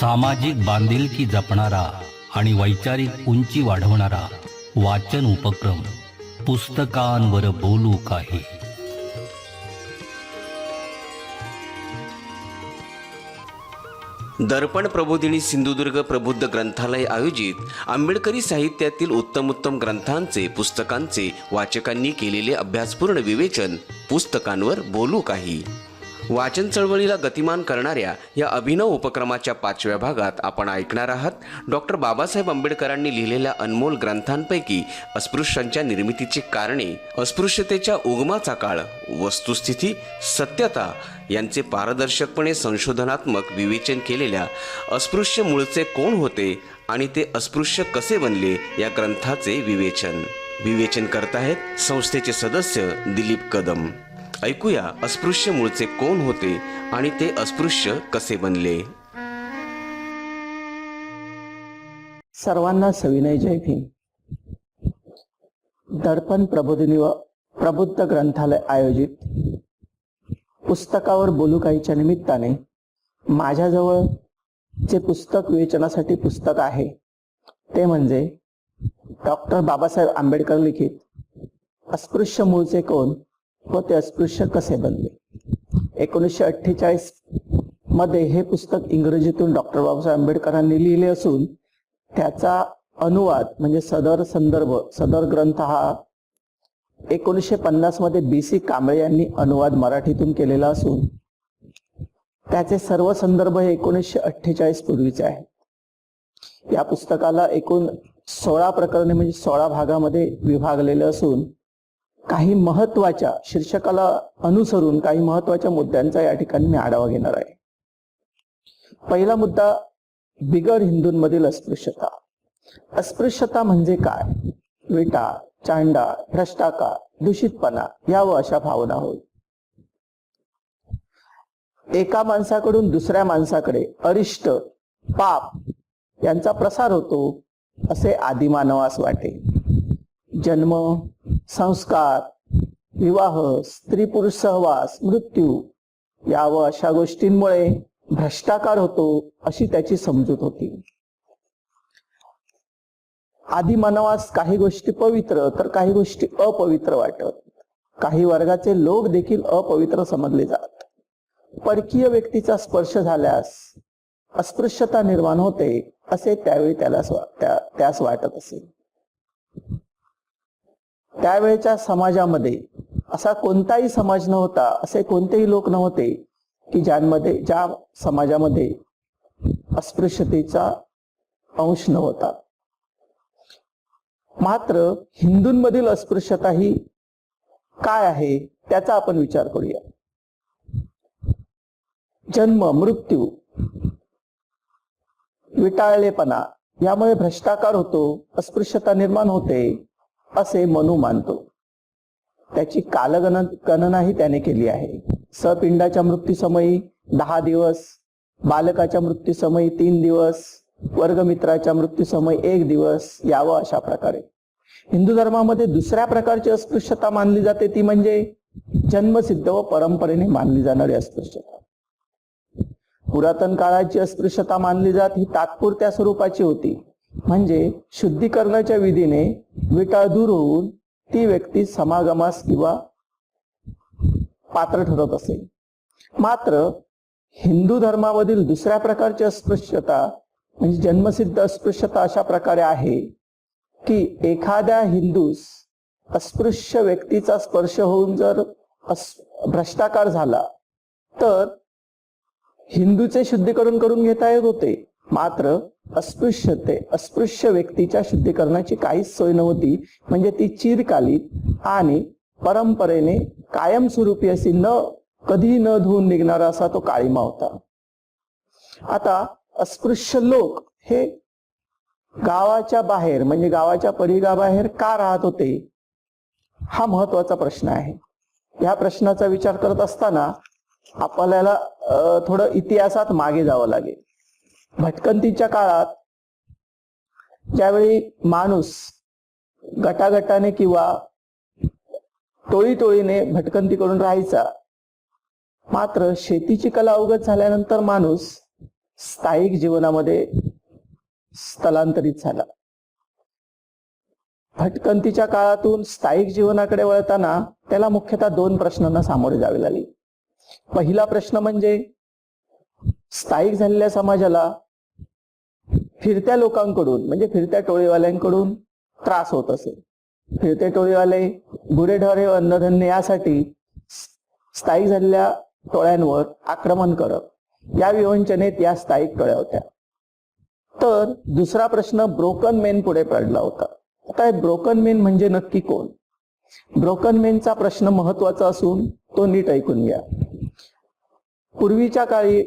सामाजिक बांधिलकी जपणारा आणि वैचारिक उंची वाढवणारा वाचन उपक्रम पुस्तकांवर बोलू काही. दर्पण प्रबोधिनी सिंधुदुर्ग प्रबुद्ध ग्रंथालय आयोजित आंबेडकरी साहित्यातील उत्तम उत्तम ग्रंथांचे पुस्तकांचे वाचकांनी केलेले अभ्यासपूर्ण विवेचन पुस्तकांवर बोलू काही. वाचन चळवळीला गतिमान करणाऱ्या या अभिनव उपक्रमाच्या पाचव्या भागात आपण ऐकणार आहात. डॉक्टर बाबासाहेब आंबेडकरांनी लिहिलेल्या अनमोल ग्रंथांपैकी अस्पृश्यांच्या निर्मितीची कारणे अस्पृश्यतेच्या उगमाचा काळ वस्तुस्थिती सत्यता यांचे पारदर्शकपणे संशोधनात्मक विवेचन केलेल्या अस्पृश्य मूळचे कोण होते आणि ते अस्पृश्य कसे बनले या ग्रंथाचे विवेचन. विवेचन करत आहेत संस्थेचे सदस्य दिलीप कदम. ऐकूया अस्पृश्य मूळचे कोण होते आणि ते अस्पृश्य कसे बनले? सर्वांना सविनय जय भीम. दडपण प्रबोधिनी व प्रबुद्ध ग्रंथालय आयोजित पुस्तकावर बोलू काहीच्या निमित्ताने माझ्याजवळ जे पुस्तक विवेचनासाठी पुस्तक आहे ते म्हणजे डॉक्टर बाबासाहेब आंबेडकर लिखित अस्पृश्य मूळचे कोण व ते अस्पृश्य कसे बनले? एकोणीसशे अठ्ठेचाळीसमध्ये हे पुस्तक इंग्रजीतून डॉक्टर बाबासाहेब आंबेडकरांनी लिहिले असून त्याचा अनुवाद म्हणजे सदर संदर्भ सदर ग्रंथ हा एकोणीसशे पन्नासमध्ये बी सी कांबळे यांनी अनुवाद मराठीतून केलेला असून त्याचे सर्व संदर्भ हे एकोणीसशे अठ्ठेचाळीस पूर्वीचे आहेत. या पुस्तकाला एकूण सोळा प्रकरणे म्हणजे सोळा भागामध्ये विभागलेले असून काही महत्त्वाच्या शीर्षकाला अनुसरून काही महत्त्वाच्या मुद्द्यांचा या ठिकाणी मी आढावा घेणार आहे. पहिला मुद्दा बिगर हिंदूंमधील अस्पृश्यता. अस्पृश्यता म्हणजे काय? विटा चांडा भ्रष्टाचार दूषितपणा या व अशा भावना होय. एका माणसाकडून दुसऱ्या माणसाकडे अरिष्ट पाप यांचा प्रसार होतो असे आदिमानवास वाटे. जन्म संस्कार विवाह स्त्री पुरुष सहवास मृत्यू या व अशा गोष्टींमुळे भ्रष्टाचार होतो अशी त्याची समजूत होती. आधी मानवास काही गोष्टी पवित्र तर काही गोष्टी अपवित्र वाटत. काही वर्गाचे लोक देखील अपवित्र समजले जात. परकीय व्यक्तीचा स्पर्श झाल्यास अस्पृश्यता निर्माण होते असे त्यावेळी त्याला त्यास वाटत असे. त्यावेळेच्या समाजामध्ये असा कोणताही समाज नव्हता असे कोणतेही लोक नव्हते की ज्यांमध्ये ज्या समाजामध्ये अस्पृश्यतेचा अंश नव्हता. मात्र हिंदूंमधील अस्पृश्यता ही काय आहे त्याचा आपण विचार करूया. जन्म मृत्यू विटाळलेपणा यामुळे भ्रष्टाचार होतो अस्पृश्यता निर्माण होते. असे मनू मानतो. त्याची कालगण गणनाही त्याने केली आहे. सपिंडाच्या मृत्यूसमयी दहा दिवस बालकाच्या मृत्यूसमयी तीन दिवस वर्गमित्राच्या मृत्यूसमयी एक दिवस यावं अशा प्रकारे. हिंदू धर्मामध्ये दुसऱ्या प्रकारची अस्पृश्यता मानली जाते ती म्हणजे जन्मसिद्ध व परंपरेने मानली जाणारी अस्पृश्यता. पुरातन काळाची अस्पृश्यता मानली जात ही तात्पुरत्या स्वरूपाची होती. म्हणजे शुद्धीकरणाच्या विधीने विटाळ दूर होऊन ती व्यक्ती समागमास किंवा पात्र ठरत असे. मात्र हिंदू धर्मामधील दुसऱ्या प्रकारची अस्पृश्यता म्हणजे जन्मसिद्ध अस्पृश्यता अशा प्रकारे आहे की एखाद्या हिंदूस अस्पृश्य व्यक्तीचा स्पर्श होऊन जर भ्रष्टाचार झाला तर हिंदूचे शुद्धीकरण करून घेता येत होते. मात्र अस्पृश्यते. अस्पृश्य व्यक्तीच्या शुद्धीकरणाची काहीच सोय नव्हती. म्हणजे ती चिरकालीन आणि परंपरेने कायमस्वरूपी अशी न कधी न धुवून निघणारा असा तो काळीमा होता. आता अस्पृश्य लोक हे गावाच्या बाहेर म्हणजे गावाच्या परिघाबाहेर का राहत होते? हा महत्त्वाचा प्रश्न आहे. ह्या प्रश्नाचा विचार करत असताना आपल्याला थोडं इतिहासात मागे जावं लागेल. भटकंतीच्या काळात ज्यावेळी माणूस गटागटाने किंवा टोळी टोळीने भटकंती करून राहायचा मात्र शेतीची कला अवगत झाल्यानंतर माणूस स्थायिक जीवनामध्ये स्थलांतरित झाला. भटकंतीच्या काळातून स्थायिक जीवनाकडे वळताना त्याला मुख्यतः दोन प्रश्नांना सामोरे जावे लागले. पहिला प्रश्न म्हणजे स्थायिक झालेल्या समाजाला फिरत्या लोकांकडून म्हणजे फिरत्या टोळीवाल्यांकडून त्रास होत असे. फिरते टोळीवाले गुरेढोरे अन्नधन्य यासाठी स्थायिक झालेल्या टोळ्यांवर आक्रमण करत या विवंचनेत या स्थायिक टोळ्या होत्या. तर दुसरा प्रश्न ब्रोकन मेन पुढे पडला होता. आता ब्रोकन मेन म्हणजे नक्की कोण? ब्रोकन मेनचा प्रश्न महत्त्वाचा असून तो नीट ऐकून घ्या. पूर्वीच्या काळी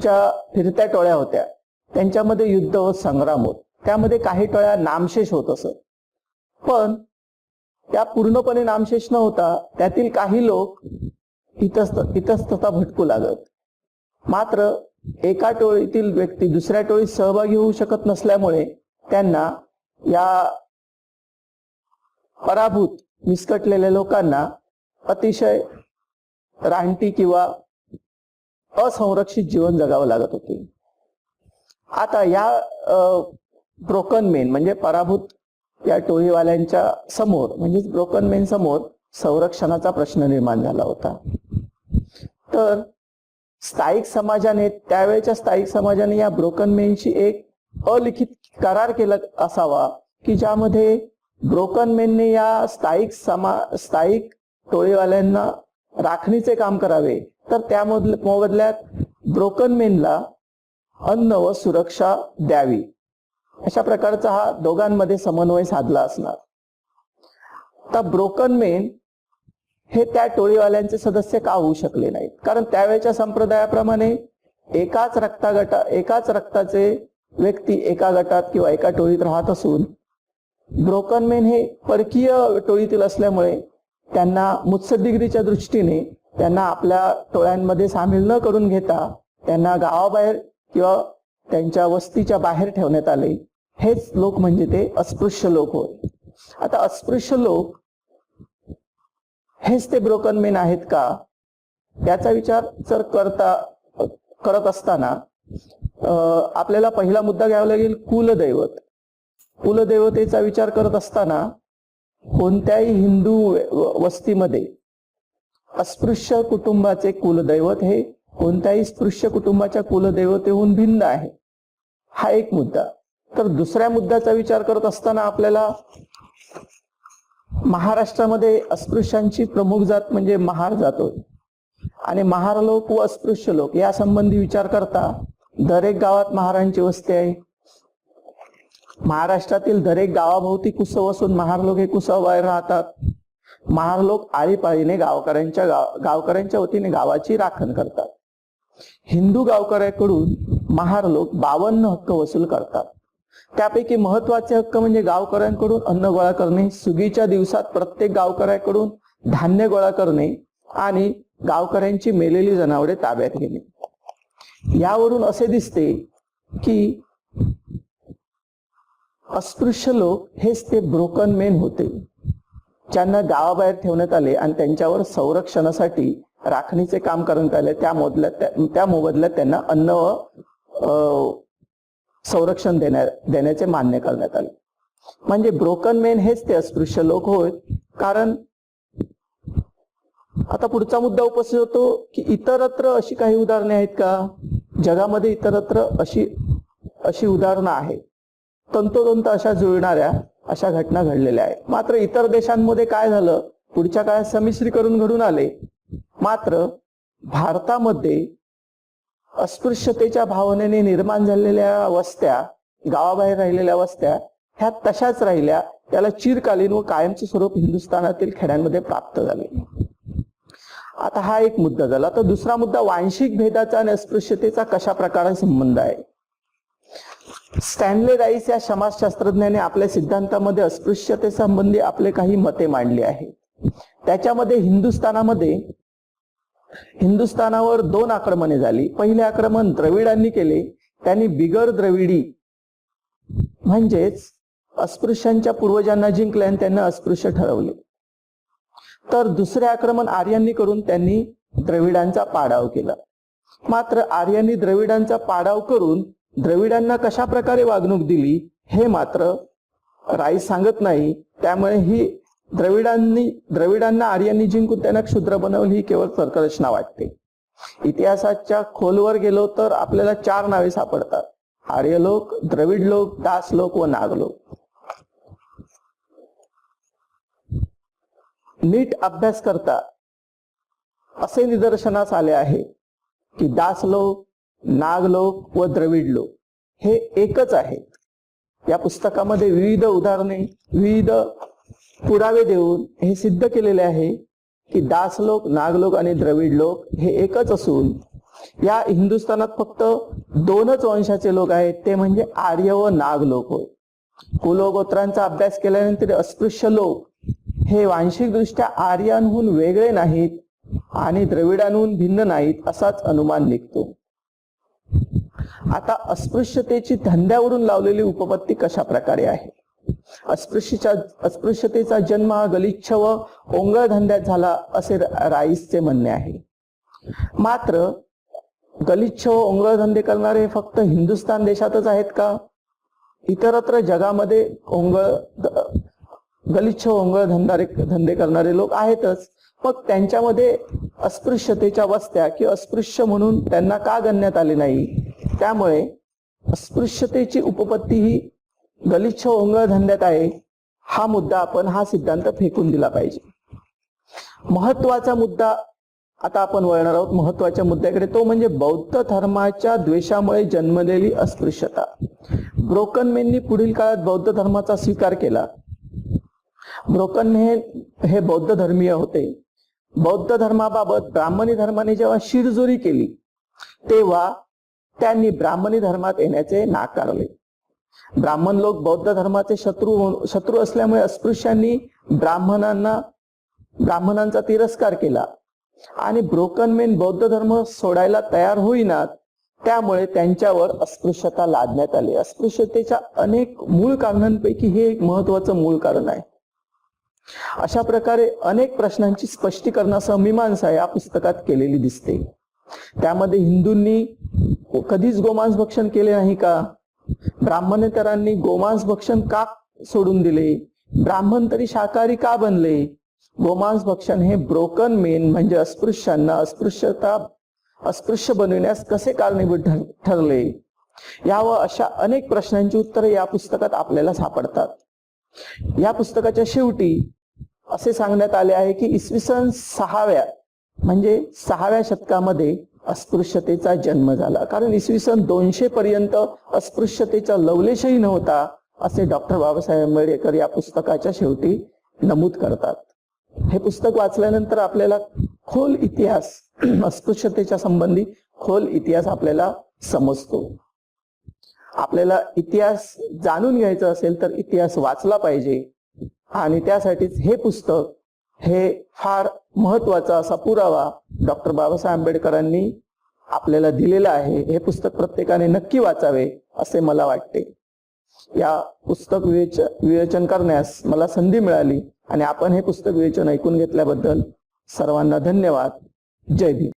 ज्या फिरत्या टोळ्या होत्या त्यांच्यामध्ये युद्ध व संग्राम होत. त्यामध्ये काही टोळ्या नामशेष होत असत. पण त्या पूर्णपणे नामशेष न होता त्यातील काही लोक इतस्त इतस्तता भटकू लागत. मात्र एका टोळीतील व्यक्ती दुसऱ्या टोळीत सहभागी होऊ शकत नसल्यामुळे त्यांना या पराभूत विस्कटलेल्या लोकांना अतिशय रानटी किंवा असंरक्षित जीवन जगावं लागत होते. आता या ब्रोकन मेन म्हणजे पराभूत या टोळीवाल्यांच्या समोर म्हणजेच ब्रोकन मेन समोर संरक्षणाचा प्रश्न निर्माण झाला होता. तर स्थायिक समाजाने त्यावेळेच्या स्थायिक समाजाने या ब्रोकन मेनशी एक अलिखित करार केला असावा की ज्यामध्ये ब्रोकन मेनने या स्थायिक समा स्थायिक टोळीवाल्यांना राखणीचे काम करावे. तर त्या मोबदल्यात ब्रोकन मेनला अन्न व सुरक्षा द्यावी. अशा प्रकारचा हा दोघांमध्ये समन्वय साधला असणार. आता ब्रोकन मेन हे त्या टोळीवाल्यांचे सदस्य का होऊ शकले नाहीत? कारण त्यावेळेच्या संप्रदायाप्रमाणे एकाच रक्तागटा एकाच रक्ताचे व्यक्ती एका गटात किंवा एका टोळीत राहत असून ब्रोकन मेन हे परकीय टोळीतील असल्यामुळे त्यांना मुत्सद्दिगिरीच्या दृष्टीने त्यांना आपल्या टोळ्यांमध्ये सामील न करून घेता त्यांना गावाबाहेर किंवा त्यांच्या वस्तीच्या बाहेर ठेवण्यात आले हेच लोक म्हणजे ते अस्पृश्य लोक होय. आता अस्पृश्य लोक हेच ते ब्रोकन मेन आहेत का? याचा विचार जर करता करत असताना आपल्याला पहिला मुद्दा घ्यावा लागेल कुलदैवत. कुलदैवतेचा विचार करत असताना कोणत्याही हिंदू वस्तीमध्ये अस्पृश्य कुटुंबाचे कुलदैवत हे कोणत्याही स्पृश्य कुटुंबाच्या कुलदैवतेहून भिन्न आहे. हा एक मुद्दा. तर दुसऱ्या मुद्द्याचा विचार करत असताना आपल्याला महाराष्ट्रामध्ये अस्पृश्यांची प्रमुख जात म्हणजे महार जात आणि महार लोक व अस्पृश्य लोक या संबंधी विचार करता दरेक गावात महारांची वस्ती आहे. महाराष्ट्रातील दरेक गावाभोवती कुसव असून महार लोक हे कुसव बाहेर राहतात. महार लोक आळीपाळीने गावकऱ्यांच्या गाव गावकऱ्यांच्या वतीने गावाची राखण करतात. हिंदू गावकऱ्याकडून महार लोक बावन्न हक्क वसूल करतात. त्यापैकी महत्त्वाचे हक्क म्हणजे गावकऱ्यांकडून अन्न गोळा करणे सुगीच्या दिवसात प्रत्येक गावकऱ्याकडून धान्य गोळा करणे आणि गावकऱ्यांची मेलेली जनावरे ताब्यात घेणे. यावरून असे दिसते की अस्पृश्य लोक हेच ते ब्रोकन मेन होते. ज्यांना गावाबाहेर ठेवण्यात आले आणि त्यांच्यावर संरक्षणासाठी राखणीचे काम करण्यात आले त्या मोबदल्यात त्या मोबदल्यात त्यांना अन्न व संरक्षण देण्या देण्याचे मान्य करण्यात आले. म्हणजे ब्रोकन मेन हेच ते अस्पृश्य लोक होत कारण आता पुढचा मुद्दा उपस्थित होतो की इतरत्र अशी काही उदाहरणे आहेत का? जगामध्ये इतरत्र अशी अशी उदाहरणं आहेत. तंतोतंत अशा जुळणाऱ्या अशा घटना घडलेल्या आहेत. मात्र इतर देशांमध्ये काय झालं? पुढच्या काळात संमिश्रीकरण घडून आले. मात्र भारतामध्ये अस्पृश्यतेच्या भावनेने निर्माण झालेल्या वस्त्या गावाबाहेर राहिलेल्या वस्त्या ह्या तशाच राहिल्या त्याला चिरकालीन व कायमचे स्वरूप हिंदुस्थानातील खेड्यांमध्ये प्राप्त झाले. आता हा एक मुद्दा झाला. तर दुसरा मुद्दा वांशिक भेदाचा आणि अस्पृश्यतेचा कशा प्रकारे संबंध आहे? स्टॅनले राईस या समाजशास्त्रज्ञाने आपल्या सिद्धांतामध्ये अस्पृश्यते संबंधी आपले काही मते मांडली आहेत. त्याच्यामध्ये हिंदुस्थानामध्ये हिंदुस्थानावर दोन आक्रमणे झाली. पहिले आक्रमण द्रविडांनी केले. त्यांनी बिगर द्रविडी म्हणजेच अस्पृश्यांच्या पूर्वजांना जिंकले आणि त्यांना अस्पृश्य ठरवले. तर दुसरे आक्रमण आर्यांनी करून त्यांनी द्रविडांचा पाडाव केला. मात्र आर्यांनी द्रविडांचा पाडाव करून द्रविडांना कशा प्रकारे वागणूक दिली हे मात्र राई सांगत नाही. त्यामुळे ही द्रविडांनी द्रविडांना आर्यांनी जिंकून त्यांना क्षुद्र बनवलं ही केवळ तर्करचना वाटते. इतिहासाच्या खोलवर गेलो तर आपल्याला चार नावे सापडतात. आर्य लोक द्रविड लोक दास लोक व नागलोक. नीट अभ्यास करता असे निदर्शनास आले आहे की दास लोक व द्रविड लोक हे एकच आहेत. या पुस्तकामध्ये विविध उदाहरणे विविध पुरावे देऊन हे सिद्ध केलेले आहे की दास लोक नागलोक आणि द्रविड लोक हे एकच असून या हिंदुस्थानात फक्त दोनच वंशाचे लोक आहेत ते म्हणजे आर्य व नाग लोक होय. कुलगोत्रांचा अभ्यास केल्यानंतर अस्पृश्य लोक हे वांशिकदृष्ट्या आर्यांहून वेगळे नाहीत आणि द्रविडांहून भिन्न नाहीत असाच अनुमान निघतो. आता अस्पृश्यतेची धंद्यावरून लावलेली उपपत्ती कशा प्रकारे आहे? अस्पृश्यच्या अस्पृश्यतेचा जन्म हा गलिच्छ व ओंगळ धंद्यात झाला असे राईसचे म्हणणे आहे. मात्र गलिच्छ व ओंगळ धंदे करणारे फक्त हिंदुस्थान देशातच आहेत का? इतरत्र जगामध्ये ओंगळ गलिच्छ व ओंगळ धंदारे धंदे करणारे लोक आहेतच. मग त्यांच्यामध्ये अस्पृश्यतेच्या वस्त्या किंवा अस्पृश्य म्हणून त्यांना का गणण्यात आले नाही? त्यामुळे अस्पृश्यतेची उपपत्ती ही गलिच्छ ओंगळ धंद्यात आहे हा मुद्दा आपण हा सिद्धांत फेकून दिला पाहिजे. महत्त्वाचा मुद्दा आता आपण वळणार आहोत. महत्त्वाच्या मुद्द्याकडे तो म्हणजे बौद्ध धर्माच्या द्वेषामुळे जन्मलेली अस्पृश्यता. ब्रोकनमेननी पुढील काळात बौद्ध धर्माचा स्वीकार केला. ब्रोकनमेन हे हे बौद्ध धर्मीय होते. बौद्ध धर्माबाबत ब्राह्मणी धर्माने जेव्हा शिरजोरी केली तेव्हा त्यांनी ब्राह्मणी धर्मात येण्याचे नाकारले. ब्राह्मण लोक बौद्ध धर्माचे शत्रू शत्रू असल्यामुळे अस्पृश्यांनी ब्राह्मणांना ब्राह्मणांचा तिरस्कार केला. आणि ब्रोकन मेन बौद्ध धर्म सोडायला तयार होईनात त्यामुळे त्यांच्यावर अस्पृश्यता लादण्यात आली. अस्पृश्यतेच्या अनेक मूळ कारणांपैकी हे एक महत्वाचं मूळ कारण आहे. अशा प्रकारे अनेक प्रश्नांची स्पष्टीकरणासह मीमांसा या पुस्तकात केलेली दिसते. त्यामध्ये हिंदूंनी कधीच गोमांस भक्षण केले नाही का? ब्राह्मणेतरांनी गोमांस भक्षण का सोडून दिले? ब्राह्मण तरी शाकाहारी का बनले? गोमांस भक्षण हे ब्रोकन मेन म्हणजे अस्पृश्यांना अस्पृश्यता अस्पृश्य बनविण्यास कसे कारणीभूत ठरले? या व अशा अनेक प्रश्नांची उत्तरे या पुस्तकात आपल्याला सापडतात. या पुस्तकाच्या शेवटी असे सांगण्यात आले आहे की इसवी सन सहाव्या म्हणजे सहाव्या शतकामध्ये अस्पृश्यतेचा जन्म झाला. कारण इसवी सन दोनशे पर्यंत अस्पृश्यतेचा लवलेशही नव्हता असे डॉक्टर बाबासाहेब आंबेडकर या पुस्तकाच्या शेवटी नमूद करतात. हे पुस्तक वाचल्यानंतर आपल्याला खोल इतिहास अस्पृश्यतेच्या संबंधी खोल इतिहास आपल्याला समजतो. आपल्याला इतिहास जाणून घ्यायचा असेल तर इतिहास वाचला पाहिजे आणि त्यासाठीच हे पुस्तक हे फार महत्त्वाचा असा पुरावा डॉक्टर बाबासाहेब आंबेडकरांनी आपल्याला दिलेला आहे. हे पुस्तक प्रत्येकाने नक्की वाचावे असे मला वाटते. या पुस्तक विवेच विवेचन करण्यास मला संधी मिळाली आणि आपण हे पुस्तक विवेचन ऐकून घेतल्याबद्दल सर्वांना धन्यवाद. जय भीम.